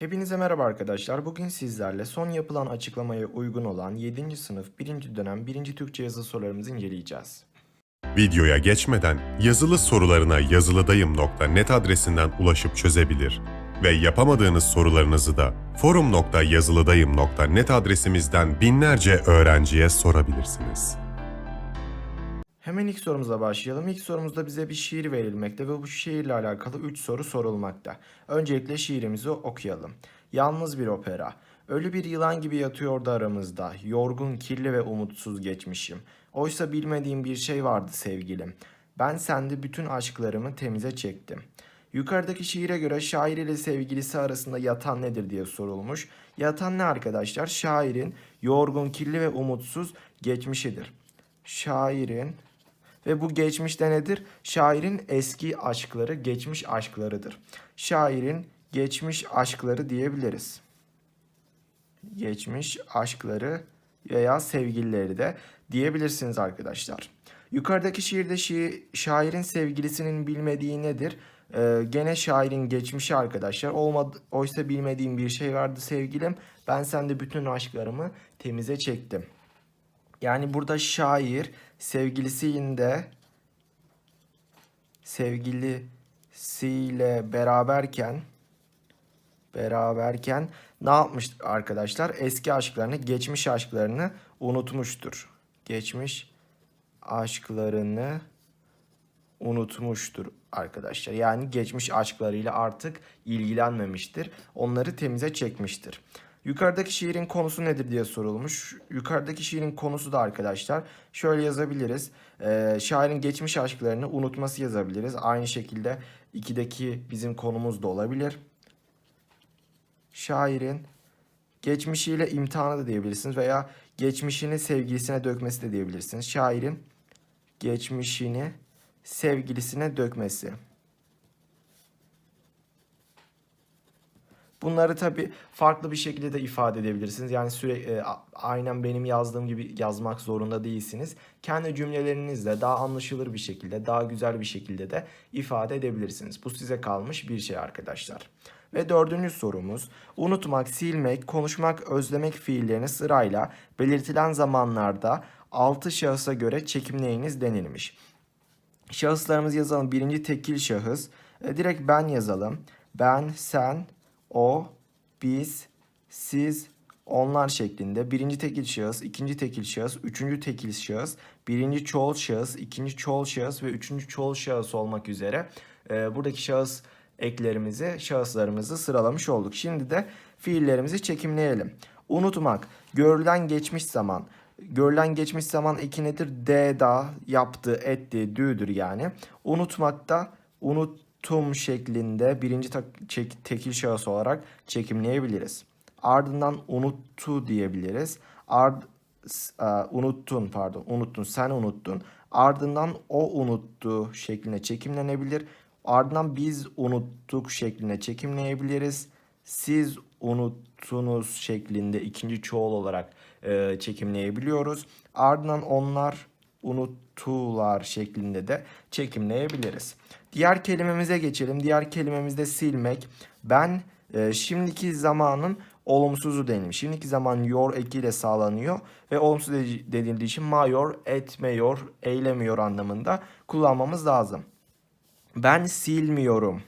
Hepinize merhaba arkadaşlar. Bugün sizlerle son yapılan açıklamaya uygun olan 7. sınıf 1. dönem 1. Türkçe yazı sorularımızı inceleyeceğiz. Videoya geçmeden yazılı sorularına yazılıdayım.net adresinden ulaşıp çözebilir ve yapamadığınız sorularınızı da forum.yazılıdayım.net adresimizden binlerce öğrenciye sorabilirsiniz. Hemen ilk sorumuza başlayalım. İlk sorumuzda bize bir şiir verilmekte ve bu şiirle alakalı 3 soru sorulmakta. Öncelikle şiirimizi okuyalım. Yalnız bir opera. Ölü bir yılan gibi yatıyordu aramızda. Yorgun, kirli ve umutsuz geçmişim. Oysa bilmediğim bir şey vardı sevgilim. Ben sende bütün aşklarımı temize çektim. Yukarıdaki şiire göre şair ile sevgilisi arasında yatan nedir diye sorulmuş. Yatan ne arkadaşlar? Şairin yorgun, kirli ve umutsuz geçmişidir. Şairin ve bu geçmişte nedir? Şairin eski aşkları, geçmiş aşklarıdır. Şairin geçmiş aşkları diyebiliriz. Geçmiş aşkları veya sevgilileri de diyebilirsiniz arkadaşlar. Yukarıdaki şiirde şi şairin sevgilisinin bilmediği nedir? Ee, gene şairin geçmişi arkadaşlar. Olmadı, oysa bilmediğim bir şey vardı sevgilim. Ben sende bütün aşklarımı temize çektim. Yani burada şair sevgilisiyle sevgilisiyle beraberken beraberken ne yapmış arkadaşlar? Eski aşklarını, geçmiş aşklarını unutmuştur. Geçmiş aşklarını unutmuştur arkadaşlar. Yani geçmiş aşklarıyla artık ilgilenmemiştir. Onları temize çekmiştir. Yukarıdaki şiirin konusu nedir diye sorulmuş. Yukarıdaki şiirin konusu da arkadaşlar şöyle yazabiliriz. Ee, şairin geçmiş aşklarını unutması yazabiliriz. Aynı şekilde 2'deki bizim konumuz da olabilir. Şairin geçmişiyle imtihanı da diyebilirsiniz veya geçmişini sevgilisine dökmesi de diyebilirsiniz. Şairin geçmişini sevgilisine dökmesi. Bunları tabi farklı bir şekilde de ifade edebilirsiniz. Yani süre e, aynen benim yazdığım gibi yazmak zorunda değilsiniz. Kendi cümlelerinizle daha anlaşılır bir şekilde, daha güzel bir şekilde de ifade edebilirsiniz. Bu size kalmış bir şey arkadaşlar. Ve dördüncü sorumuz, unutmak, silmek, konuşmak, özlemek fiillerini sırayla belirtilen zamanlarda altı şahısa göre çekimleyiniz denilmiş. Şahıslarımızı yazalım. Birinci tekil şahıs. E, direkt ben yazalım. Ben, sen, o, biz, siz, onlar şeklinde. Birinci tekil şahıs, ikinci tekil şahıs, üçüncü tekil şahıs, birinci çoğul şahıs, ikinci çoğul şahıs ve üçüncü çoğul şahıs olmak üzere e, buradaki şahıs eklerimizi, şahıslarımızı sıralamış olduk. Şimdi de fiillerimizi çekimleyelim. Unutmak, görülen geçmiş zaman. Görülen geçmiş zaman eki nedir? D da, yaptı, etti, düdür yani. Unutmak da unuttum şeklinde birinci çek- tekil şahıs olarak çekimleyebiliriz. Ardından unuttu diyebiliriz. Ard a, unuttun pardon unuttun sen unuttun. Ardından o unuttu şeklinde çekimlenebilir. Ardından biz unuttuk şeklinde çekimleyebiliriz. Siz unuttunuz şeklinde ikinci çoğul olarak e, çekimleyebiliyoruz. Ardından onlar unuttular şeklinde de çekimleyebiliriz. Diğer kelimemize geçelim. Diğer kelimemizde silmek. Ben e, şimdiki zamanın olumsuzu denilmiş. Şimdiki zaman yor ekiyle sağlanıyor ve olumsuz de- denildiği için mayor, etmiyor, eylemiyor anlamında kullanmamız lazım. Ben silmiyorum.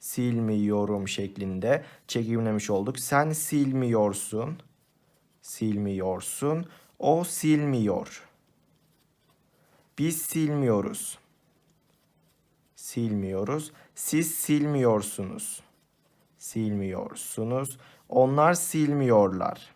Silmiyorum şeklinde çekimlemiş olduk. Sen silmiyorsun. Silmiyorsun. O silmiyor. Biz silmiyoruz. Silmiyoruz. Siz silmiyorsunuz. Silmiyorsunuz. Onlar silmiyorlar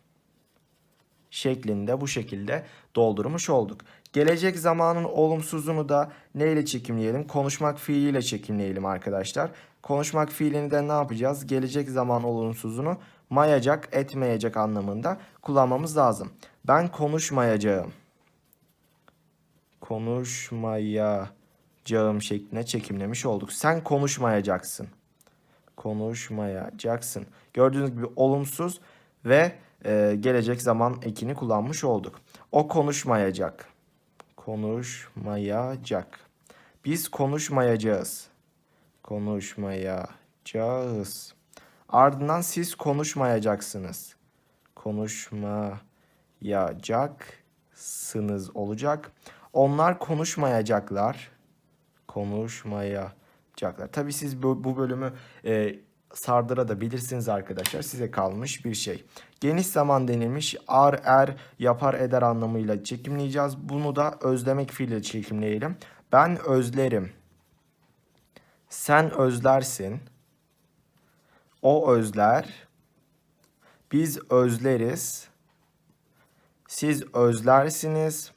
şeklinde bu şekilde doldurmuş olduk. Gelecek zamanın olumsuzunu da neyle çekimleyelim? Konuşmak fiiliyle çekimleyelim arkadaşlar. Konuşmak fiilini de ne yapacağız? Gelecek zaman olumsuzunu mayacak, etmeyecek anlamında kullanmamız lazım. Ben konuşmayacağım. Konuşmayacağım şeklinde çekimlemiş olduk. Sen konuşmayacaksın. Konuşmayacaksın. Gördüğünüz gibi olumsuz ve e, gelecek zaman ekini kullanmış olduk. O konuşmayacak. Konuşmayacak. Biz konuşmayacağız. Konuşmayacağız. Ardından siz konuşmayacaksınız. Konuşmayacaksınız olacak. Onlar konuşmayacaklar. Konuşmayacaklar. Tabii siz bu, bu bölümü e, sardırabilirsiniz arkadaşlar. Size kalmış bir şey. Geniş zaman denilmiş. Ar, er, yapar, eder anlamıyla çekimleyeceğiz. Bunu da özlemek fiiliyle çekimleyelim. Ben özlerim. Sen özlersin. O özler. Biz özleriz. Siz özlersiniz.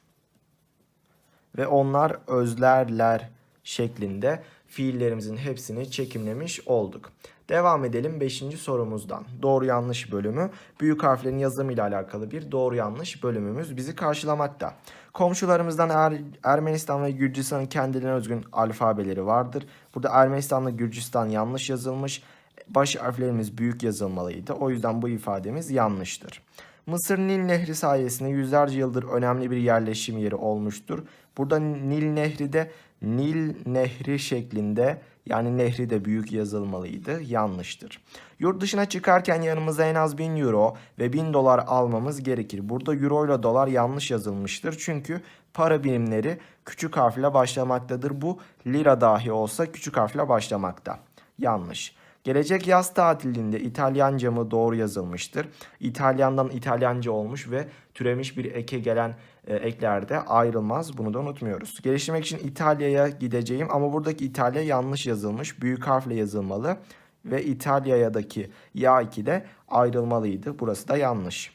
Ve onlar özlerler şeklinde fiillerimizin hepsini çekimlemiş olduk. Devam edelim 5. sorumuzdan. Doğru yanlış bölümü. Büyük harflerin yazımı ile alakalı bir doğru yanlış bölümümüz bizi karşılamakta. Komşularımızdan Er- Ermenistan ve Gürcistan'ın kendilerine özgün alfabeleri vardır. Burada Ermenistan ve Gürcistan yanlış yazılmış. Baş harflerimiz büyük yazılmalıydı. O yüzden bu ifademiz yanlıştır. Mısır Nil Nehri sayesinde yüzlerce yıldır önemli bir yerleşim yeri olmuştur. Burada Nil Nehri de Nil Nehri şeklinde yani nehri de büyük yazılmalıydı. Yanlıştır. Yurt dışına çıkarken yanımıza en az 1000 euro ve 1000 dolar almamız gerekir. Burada euro ile dolar yanlış yazılmıştır. Çünkü para birimleri küçük harfle başlamaktadır. Bu lira dahi olsa küçük harfle başlamakta. Yanlış. Gelecek yaz tatilinde İtalyanca mı doğru yazılmıştır. İtalyandan İtalyanca olmuş ve türemiş bir eke gelen e, eklerde ayrılmaz. Bunu da unutmuyoruz. Geliştirmek için İtalya'ya gideceğim ama buradaki İtalya yanlış yazılmış. Büyük harfle yazılmalı ve İtalya'daki ya 2 de ayrılmalıydı. Burası da yanlış.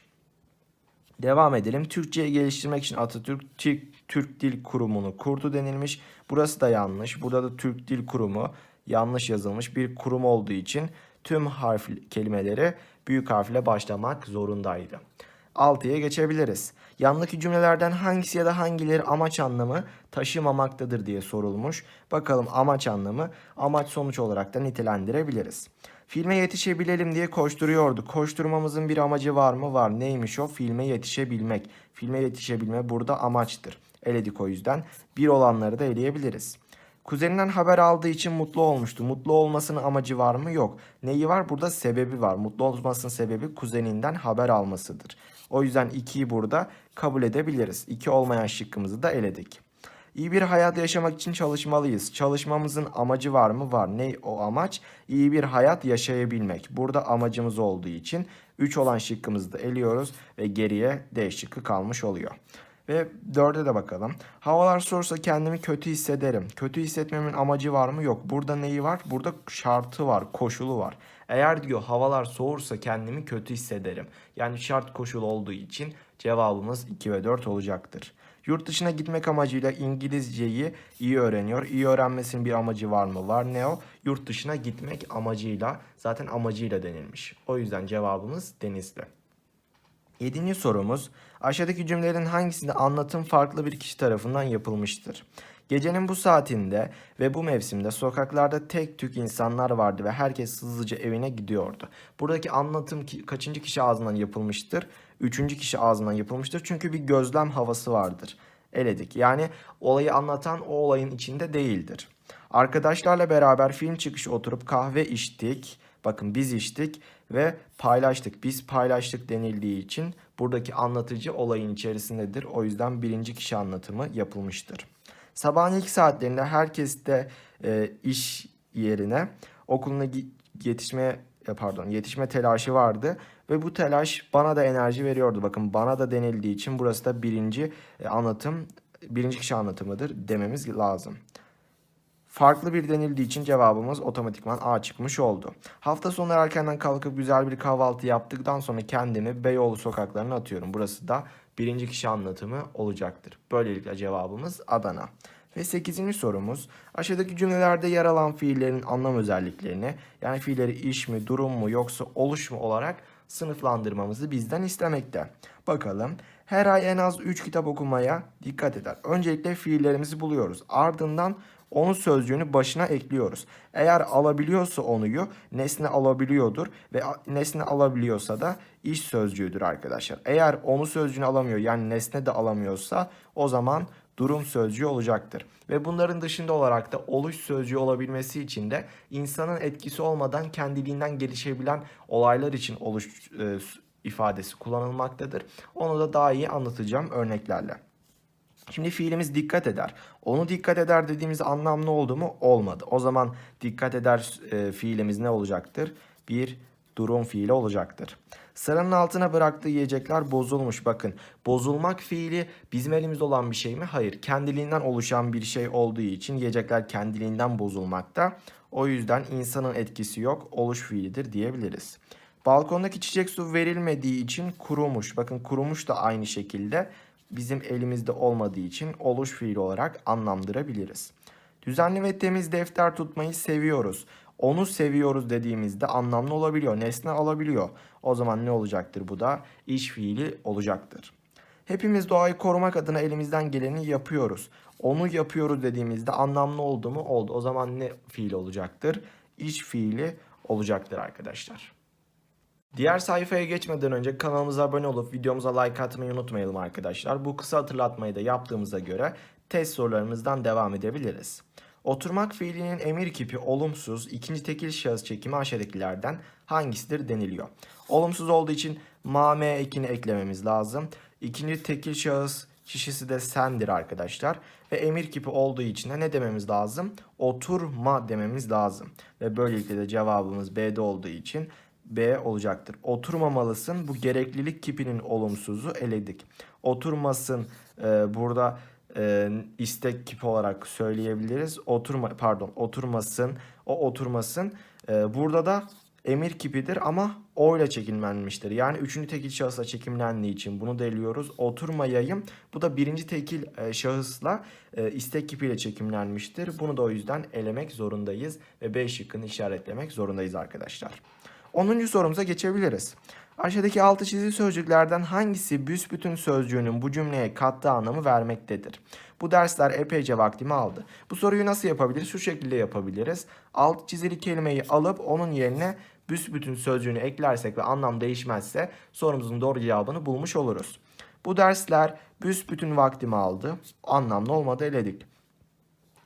Devam edelim. Türkçeyi geliştirmek için Atatürk Türk, Türk Dil Kurumu'nu kurdu denilmiş. Burası da yanlış. Burada da Türk Dil Kurumu yanlış yazılmış bir kurum olduğu için tüm harf kelimeleri büyük harfle başlamak zorundaydı. 6'ya geçebiliriz. Yandaki cümlelerden hangisi ya da hangileri amaç anlamı taşımamaktadır diye sorulmuş. Bakalım amaç anlamı amaç sonuç olarak da nitelendirebiliriz. Filme yetişebilelim diye koşturuyordu. Koşturmamızın bir amacı var mı? Var. Neymiş o? Filme yetişebilmek. Filme yetişebilme burada amaçtır. Eledik o yüzden. Bir olanları da eleyebiliriz. Kuzeninden haber aldığı için mutlu olmuştu. Mutlu olmasının amacı var mı? Yok. Neyi var? Burada sebebi var. Mutlu olmasının sebebi kuzeninden haber almasıdır. O yüzden 2'yi burada kabul edebiliriz. 2 olmayan şıkkımızı da eledik. İyi bir hayat yaşamak için çalışmalıyız. Çalışmamızın amacı var mı? Var. Ne o amaç? İyi bir hayat yaşayabilmek. Burada amacımız olduğu için 3 olan şıkkımızı da eliyoruz ve geriye D şıkkı kalmış oluyor. Ve dörde de bakalım. Havalar soğursa kendimi kötü hissederim. Kötü hissetmemin amacı var mı? Yok. Burada neyi var? Burada şartı var, koşulu var. Eğer diyor havalar soğursa kendimi kötü hissederim. Yani şart koşul olduğu için cevabımız 2 ve 4 olacaktır. Yurt dışına gitmek amacıyla İngilizceyi iyi öğreniyor. İyi öğrenmesinin bir amacı var mı? Var ne o? Yurt dışına gitmek amacıyla zaten amacıyla denilmiş. O yüzden cevabımız Denizli. Yedinci sorumuz. Aşağıdaki cümlelerin hangisinde anlatım farklı bir kişi tarafından yapılmıştır? Gecenin bu saatinde ve bu mevsimde sokaklarda tek tük insanlar vardı ve herkes hızlıca evine gidiyordu. Buradaki anlatım ki, kaçıncı kişi ağzından yapılmıştır? Üçüncü kişi ağzından yapılmıştır. Çünkü bir gözlem havası vardır. Eledik. Yani olayı anlatan o olayın içinde değildir. Arkadaşlarla beraber film çıkışı oturup kahve içtik. Bakın biz içtik ve paylaştık. Biz paylaştık denildiği için buradaki anlatıcı olayın içerisindedir. O yüzden birinci kişi anlatımı yapılmıştır. Sabahın ilk saatlerinde herkes de e, iş yerine okuluna yetişme e, pardon yetişme telaşı vardı ve bu telaş bana da enerji veriyordu. Bakın bana da denildiği için burası da birinci e, anlatım birinci kişi anlatımıdır dememiz lazım. Farklı bir denildiği için cevabımız otomatikman A çıkmış oldu. Hafta sonları erkenden kalkıp güzel bir kahvaltı yaptıktan sonra kendimi Beyoğlu sokaklarına atıyorum. Burası da birinci kişi anlatımı olacaktır. Böylelikle cevabımız Adana. Ve 8. sorumuz aşağıdaki cümlelerde yer alan fiillerin anlam özelliklerini yani fiilleri iş mi, durum mu yoksa oluş mu olarak sınıflandırmamızı bizden istemekte. Bakalım her ay en az 3 kitap okumaya dikkat eder. Öncelikle fiillerimizi buluyoruz. Ardından onun sözcüğünü başına ekliyoruz. Eğer alabiliyorsa onuyu nesne alabiliyordur ve nesne alabiliyorsa da iş sözcüğüdür arkadaşlar. Eğer onu sözcüğünü alamıyor yani nesne de alamıyorsa o zaman durum sözcüğü olacaktır. Ve bunların dışında olarak da oluş sözcüğü olabilmesi için de insanın etkisi olmadan kendiliğinden gelişebilen olaylar için oluş e, ifadesi kullanılmaktadır. Onu da daha iyi anlatacağım örneklerle. Şimdi fiilimiz dikkat eder. Onu dikkat eder dediğimiz anlamlı oldu mu? Olmadı. O zaman dikkat eder e, fiilimiz ne olacaktır? Bir durum fiili olacaktır. Sıranın altına bıraktığı yiyecekler bozulmuş. Bakın bozulmak fiili bizim elimizde olan bir şey mi? Hayır. Kendiliğinden oluşan bir şey olduğu için yiyecekler kendiliğinden bozulmakta. O yüzden insanın etkisi yok. Oluş fiilidir diyebiliriz. Balkondaki çiçek su verilmediği için kurumuş. Bakın kurumuş da aynı şekilde bizim elimizde olmadığı için oluş fiili olarak anlamlandırabiliriz. Düzenli ve temiz defter tutmayı seviyoruz. Onu seviyoruz dediğimizde anlamlı olabiliyor, nesne alabiliyor. O zaman ne olacaktır bu da? İş fiili olacaktır. Hepimiz doğayı korumak adına elimizden geleni yapıyoruz. Onu yapıyoruz dediğimizde anlamlı oldu mu? Oldu. O zaman ne fiil olacaktır? İş fiili olacaktır arkadaşlar. Diğer sayfaya geçmeden önce kanalımıza abone olup videomuza like atmayı unutmayalım arkadaşlar. Bu kısa hatırlatmayı da yaptığımıza göre test sorularımızdan devam edebiliriz. Oturmak fiilinin emir kipi olumsuz, ikinci tekil şahıs çekimi aşağıdakilerden hangisidir deniliyor. Olumsuz olduğu için mame ekini eklememiz lazım. İkinci tekil şahıs kişisi de sendir arkadaşlar. Ve emir kipi olduğu için de ne dememiz lazım? Oturma dememiz lazım. Ve böylelikle de cevabımız B'de olduğu için B olacaktır. Oturmamalısın. Bu gereklilik kipinin olumsuzu eledik. Oturmasın e, burada e, istek kipi olarak söyleyebiliriz. Oturma pardon oturmasın. O oturmasın. E, burada da emir kipidir ama o ile çekimlenmiştir. Yani üçüncü tekil şahısla çekimlendiği için bunu da eliyoruz. Oturmayayım. Bu da birinci tekil e, şahısla e, istek kipiyle çekimlenmiştir. Bunu da o yüzden elemek zorundayız ve B şıkkını işaretlemek zorundayız arkadaşlar. 10. sorumuza geçebiliriz. Aşağıdaki altı çizili sözcüklerden hangisi büsbütün sözcüğünün bu cümleye kattığı anlamı vermektedir? Bu dersler epeyce vaktimi aldı. Bu soruyu nasıl yapabiliriz? Şu şekilde yapabiliriz. Alt çizili kelimeyi alıp onun yerine büsbütün sözcüğünü eklersek ve anlam değişmezse sorumuzun doğru cevabını bulmuş oluruz. Bu dersler büsbütün vaktimi aldı. Anlamlı olmadı eledik.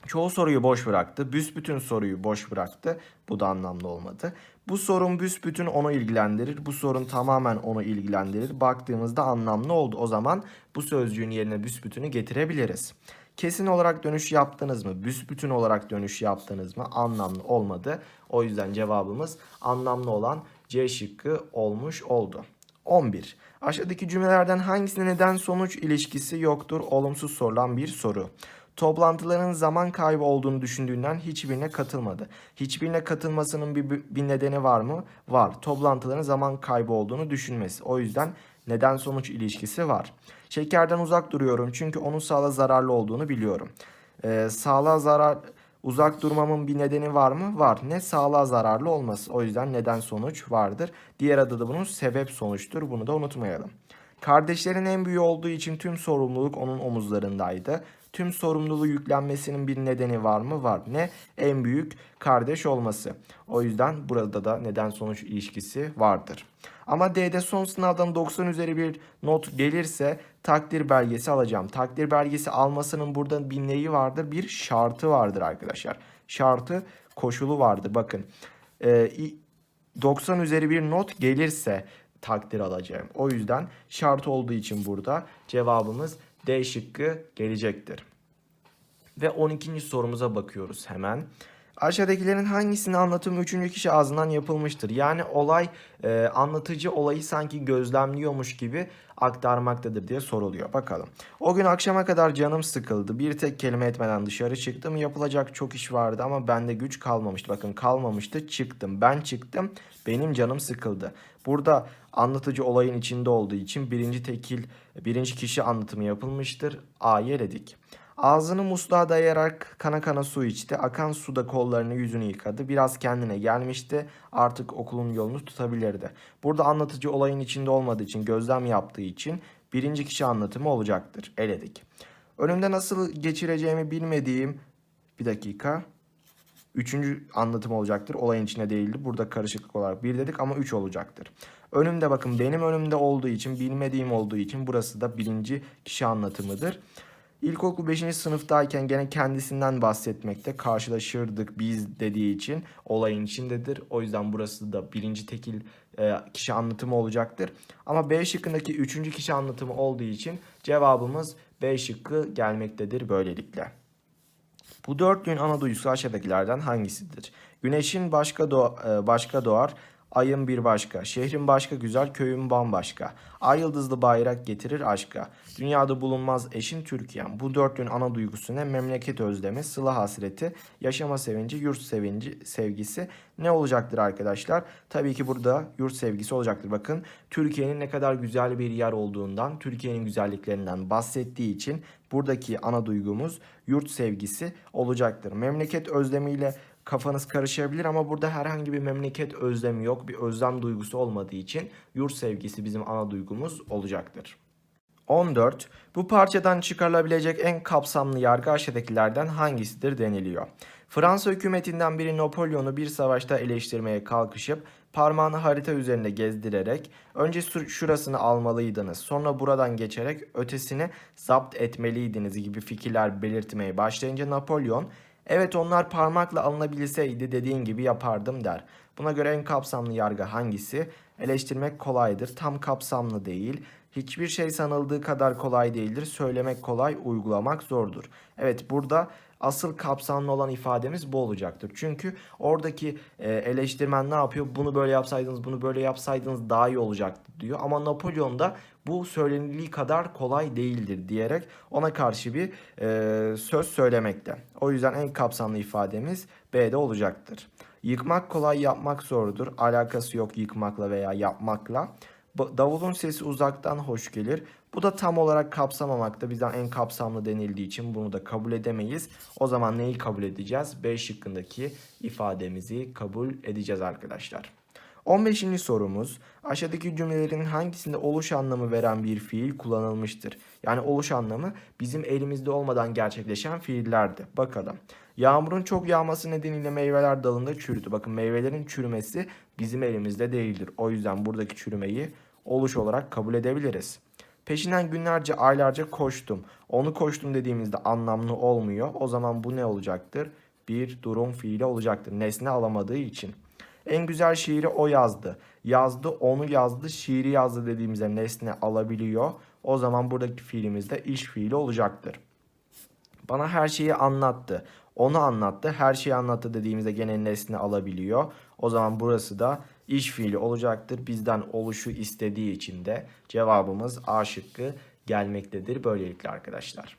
Çoğu soruyu boş bıraktı. Büsbütün soruyu boş bıraktı. Bu da anlamlı olmadı. Bu sorun büsbütün onu ilgilendirir. Bu sorun tamamen onu ilgilendirir. Baktığımızda anlamlı oldu. O zaman bu sözcüğün yerine büsbütünü getirebiliriz. Kesin olarak dönüş yaptınız mı? Büsbütün olarak dönüş yaptınız mı? Anlamlı olmadı. O yüzden cevabımız anlamlı olan C şıkkı olmuş oldu. 11. Aşağıdaki cümlelerden hangisinde neden sonuç ilişkisi yoktur? Olumsuz sorulan bir soru. Toplantıların zaman kaybı olduğunu düşündüğünden hiçbirine katılmadı. Hiçbirine katılmasının bir, bir nedeni var mı? Var. Toplantıların zaman kaybı olduğunu düşünmesi. O yüzden neden sonuç ilişkisi var. Şekerden uzak duruyorum çünkü onun sağlığa zararlı olduğunu biliyorum. Ee, sağlığa zarar uzak durmamın bir nedeni var mı? Var. Ne sağlığa zararlı olması. O yüzden neden sonuç vardır. Diğer adı da bunun sebep sonuçtur. Bunu da unutmayalım. Kardeşlerin en büyüğü olduğu için tüm sorumluluk onun omuzlarındaydı. Tüm sorumluluğu yüklenmesinin bir nedeni var mı? Var. Ne? En büyük kardeş olması. O yüzden burada da neden sonuç ilişkisi vardır. Ama D'de son sınavdan 90 üzeri bir not gelirse takdir belgesi alacağım. Takdir belgesi almasının burada bir neyi vardır? Bir şartı vardır arkadaşlar. Şartı koşulu vardır. Bakın. Ee, 90 üzeri bir not gelirse takdir alacağım. O yüzden şart olduğu için burada cevabımız D şıkkı gelecektir. Ve 12. sorumuza bakıyoruz hemen. Aşağıdakilerin hangisinin anlatımı üçüncü kişi ağzından yapılmıştır? Yani olay e, anlatıcı olayı sanki gözlemliyormuş gibi aktarmaktadır diye soruluyor. Bakalım. O gün akşama kadar canım sıkıldı. Bir tek kelime etmeden dışarı çıktım. Yapılacak çok iş vardı ama bende güç kalmamıştı. Bakın kalmamıştı. Çıktım. Ben çıktım. Benim canım sıkıldı. Burada anlatıcı olayın içinde olduğu için birinci tekil, birinci kişi anlatımı yapılmıştır. A'yı eledik. Ağzını musluğa dayayarak kana kana su içti. Akan suda kollarını yüzünü yıkadı. Biraz kendine gelmişti. Artık okulun yolunu tutabilirdi. Burada anlatıcı olayın içinde olmadığı için, gözlem yaptığı için birinci kişi anlatımı olacaktır. Eledik. Önümde nasıl geçireceğimi bilmediğim... Bir dakika. Üçüncü anlatım olacaktır. Olayın içinde değildi. Burada karışıklık olarak bir dedik ama üç olacaktır. Önümde bakın benim önümde olduğu için bilmediğim olduğu için burası da birinci kişi anlatımıdır. İlkokul 5. sınıftayken gene kendisinden bahsetmekte. Karşılaşırdık biz dediği için olayın içindedir. O yüzden burası da birinci tekil e, kişi anlatımı olacaktır. Ama B şıkkındaki üçüncü kişi anlatımı olduğu için cevabımız B şıkkı gelmektedir böylelikle. Bu dörtlüğün ana duygusu aşağıdakilerden hangisidir? Güneşin başka doğa- e, başka doğar, ayın bir başka, şehrin başka güzel, köyün bambaşka. Ay yıldızlı bayrak getirir aşka. Dünyada bulunmaz eşin Türkiye'm. Bu dörtlüğün ana duygusu ne? Memleket özlemi, sıla hasreti, yaşama sevinci, yurt sevinci, sevgisi ne olacaktır arkadaşlar? Tabii ki burada yurt sevgisi olacaktır. Bakın Türkiye'nin ne kadar güzel bir yer olduğundan, Türkiye'nin güzelliklerinden bahsettiği için buradaki ana duygumuz yurt sevgisi olacaktır. Memleket özlemiyle kafanız karışabilir ama burada herhangi bir memleket özlemi yok. Bir özlem duygusu olmadığı için yurt sevgisi bizim ana duygumuz olacaktır. 14. Bu parçadan çıkarılabilecek en kapsamlı yargı aşağıdakilerden hangisidir deniliyor. Fransa hükümetinden biri Napolyon'u bir savaşta eleştirmeye kalkışıp parmağını harita üzerinde gezdirerek önce şurasını almalıydınız sonra buradan geçerek ötesini zapt etmeliydiniz gibi fikirler belirtmeye başlayınca Napolyon evet onlar parmakla alınabilseydi dediğin gibi yapardım der. Buna göre en kapsamlı yargı hangisi? Eleştirmek kolaydır, tam kapsamlı değil. Hiçbir şey sanıldığı kadar kolay değildir. Söylemek kolay, uygulamak zordur. Evet burada asıl kapsamlı olan ifademiz bu olacaktır. Çünkü oradaki e, eleştirmen ne yapıyor? Bunu böyle yapsaydınız, bunu böyle yapsaydınız daha iyi olacaktı diyor. Ama Napolyon da bu söylenildiği kadar kolay değildir diyerek ona karşı bir e, söz söylemekte. O yüzden en kapsamlı ifademiz B'de olacaktır. Yıkmak kolay, yapmak zordur. Alakası yok yıkmakla veya yapmakla. Davulun sesi uzaktan hoş gelir. Bu da tam olarak kapsamamakta. Bizden en kapsamlı denildiği için bunu da kabul edemeyiz. O zaman neyi kabul edeceğiz? B şıkkındaki ifademizi kabul edeceğiz arkadaşlar. 15. sorumuz aşağıdaki cümlelerin hangisinde oluş anlamı veren bir fiil kullanılmıştır? Yani oluş anlamı bizim elimizde olmadan gerçekleşen fiillerdi. Bakalım. Yağmurun çok yağması nedeniyle meyveler dalında çürüdü. Bakın meyvelerin çürümesi bizim elimizde değildir. O yüzden buradaki çürümeyi oluş olarak kabul edebiliriz. Peşinden günlerce aylarca koştum. Onu koştum dediğimizde anlamlı olmuyor. O zaman bu ne olacaktır? Bir durum fiili olacaktır. Nesne alamadığı için. En güzel şiiri o yazdı. Yazdı, onu yazdı, şiiri yazdı dediğimizde nesne alabiliyor. O zaman buradaki fiilimiz de iş fiili olacaktır. Bana her şeyi anlattı. Onu anlattı. Her şeyi anlattı dediğimizde gene nesne alabiliyor. O zaman burası da iş fiili olacaktır. Bizden oluşu istediği için de cevabımız A şıkkı gelmektedir böylelikle arkadaşlar.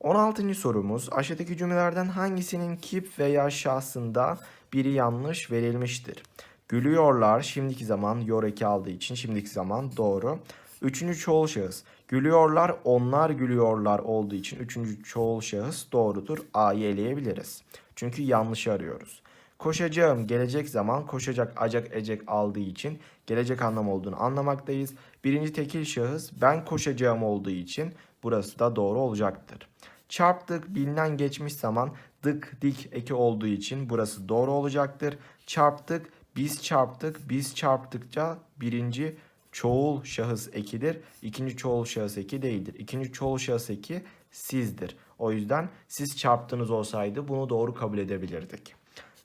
16. sorumuz aşağıdaki cümlelerden hangisinin kip veya şahsında biri yanlış verilmiştir? Gülüyorlar şimdiki zaman yor eki aldığı için şimdiki zaman doğru. Üçüncü çoğul şahıs. Gülüyorlar onlar gülüyorlar olduğu için üçüncü çoğul şahıs doğrudur. A'yı eleyebiliriz. Çünkü yanlış arıyoruz. Koşacağım gelecek zaman koşacak acak ecek aldığı için gelecek anlam olduğunu anlamaktayız. Birinci tekil şahıs ben koşacağım olduğu için burası da doğru olacaktır. Çarptık bilinen geçmiş zaman dık dik eki olduğu için burası doğru olacaktır. Çarptık biz çarptık biz çarptıkça birinci çoğul şahıs ekidir. İkinci çoğul şahıs eki değildir. İkinci çoğul şahıs eki sizdir. O yüzden siz çarptınız olsaydı bunu doğru kabul edebilirdik.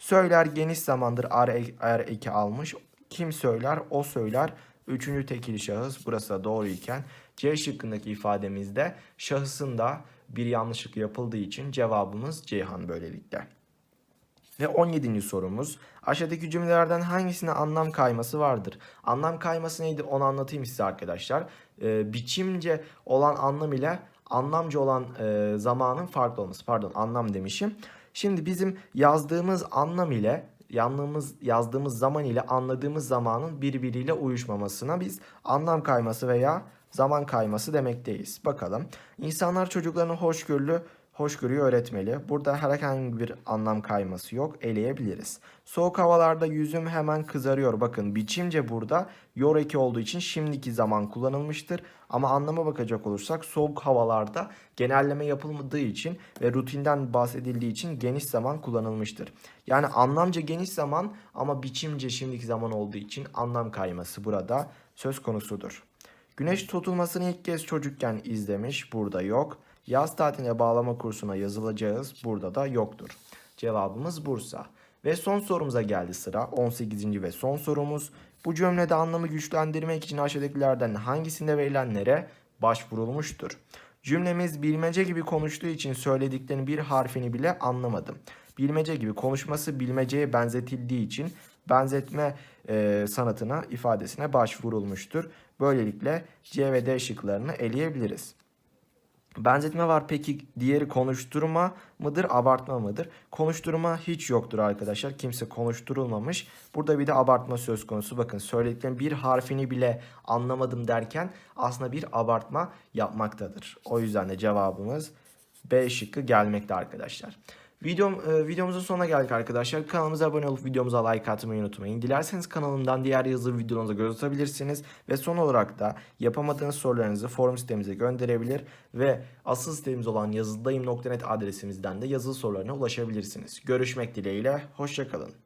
Söyler geniş zamandır er, er eki almış. Kim söyler? O söyler. Üçüncü tekil şahıs. Burası da doğru iken C şıkkındaki ifademizde şahısın da bir yanlışlık yapıldığı için cevabımız Ceyhan böylelikle. Ve 17. sorumuz. Aşağıdaki cümlelerden hangisine anlam kayması vardır? Anlam kayması neydi onu anlatayım size arkadaşlar. Ee, biçimce olan anlam ile anlamcı olan e, zamanın farklı olması. Pardon anlam demişim. Şimdi bizim yazdığımız anlam ile yazdığımız, yazdığımız zaman ile anladığımız zamanın birbiriyle uyuşmamasına biz anlam kayması veya zaman kayması demekteyiz. Bakalım. İnsanlar çocuklarını hoşgörülü hoşgörüyü öğretmeli. Burada herhangi bir anlam kayması yok. Eleyebiliriz. Soğuk havalarda yüzüm hemen kızarıyor. Bakın biçimce burada yor eki olduğu için şimdiki zaman kullanılmıştır. Ama anlama bakacak olursak soğuk havalarda genelleme yapılmadığı için ve rutinden bahsedildiği için geniş zaman kullanılmıştır. Yani anlamca geniş zaman ama biçimce şimdiki zaman olduğu için anlam kayması burada söz konusudur. Güneş tutulmasını ilk kez çocukken izlemiş. Burada yok. Yaz tatiline bağlama kursuna yazılacağız. Burada da yoktur. Cevabımız Bursa. Ve son sorumuza geldi sıra. 18. ve son sorumuz. Bu cümlede anlamı güçlendirmek için aşağıdakilerden hangisinde verilenlere başvurulmuştur? Cümlemiz bilmece gibi konuştuğu için söylediklerinin bir harfini bile anlamadım. Bilmece gibi konuşması bilmeceye benzetildiği için benzetme e, sanatına ifadesine başvurulmuştur. Böylelikle C ve D şıklarını eleyebiliriz. Benzetme var peki diğeri konuşturma mıdır abartma mıdır? Konuşturma hiç yoktur arkadaşlar. Kimse konuşturulmamış. Burada bir de abartma söz konusu. Bakın söylediklerin bir harfini bile anlamadım derken aslında bir abartma yapmaktadır. O yüzden de cevabımız B şıkkı gelmekte arkadaşlar. Videom, e, videomuzun sonuna geldik arkadaşlar. Kanalımıza abone olup videomuza like atmayı unutmayın. Dilerseniz kanalımdan diğer yazılı videolarınıza göz atabilirsiniz. Ve son olarak da yapamadığınız sorularınızı forum sitemize gönderebilir. Ve asıl sitemiz olan yazıldayım.net adresimizden de yazılı sorularına ulaşabilirsiniz. Görüşmek dileğiyle, hoşçakalın.